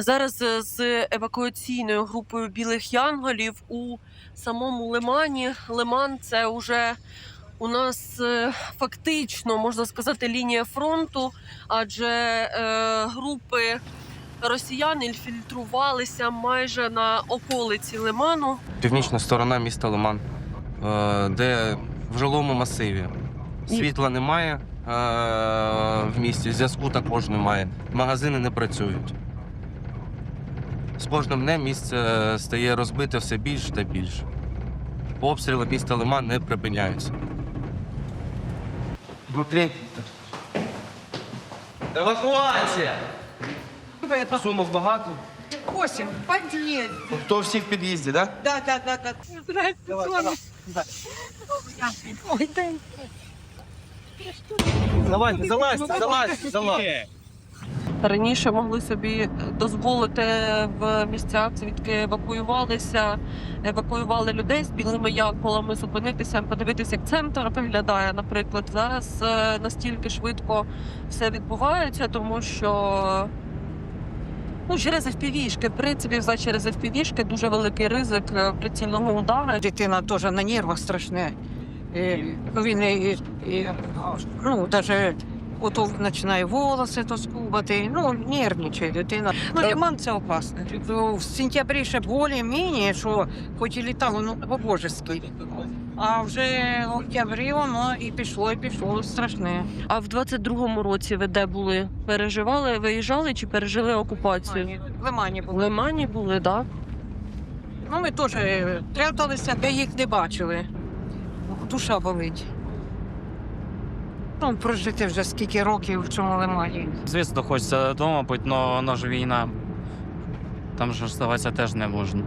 Зараз е, з евакуаційною групою білих янголів у самому Лимані. Лиман це вже у нас е, фактично можна сказати лінія фронту, адже е, групи росіян інфільтрувалися майже на околиці Лиману. Північна сторона міста Лиман, е, де в жилому масиві. Світла немає е, в місті, зв'язку також немає. Магазини не працюють. З кожним днем місце стає розбите все більше та більше. Обстріли міста Лиман не припиняються. Евакуація! Сумок багато. Восемь, подъедь. Хто всі в під'їзді, так? Да, да, да, да. Здравствуйте, Ой, дай. Давайте, залазьте, залазьте, залазьте. Раніше могли собі дозволити в місцях, звідки евакуювалися, евакуювали людей з білими янголами, зупинитися, подивитися, як центр виглядає. Наприклад, зараз е, настільки швидко все відбувається, тому що ну, через FPV-шки, в принципі, все через FPV-шки дуже великий ризик е, прицільного удару. Дитина теж на нервах страшне. І, ну, він і, і, ну, даже ото починає волоси то скубати, ну, нервничає дитина. Ну, Так. лиман це опасно. Ну, В сентябрі ще більш-менш, що хоч і літало, ну, по-божески. А вже в октябрі воно і пішло, і пішло страшне. А в 22-му році ви де були? Переживали, виїжджали чи пережили окупацію? В Лимані В було. Лимані були, так? Ну, ми теж пряталися, де їх не бачили. Душа болить. Ну, прожити вже скільки років в цьому лимані. Звісно, хочеться вдома бути, але вона ж війна. Там же оставатися теж не можна.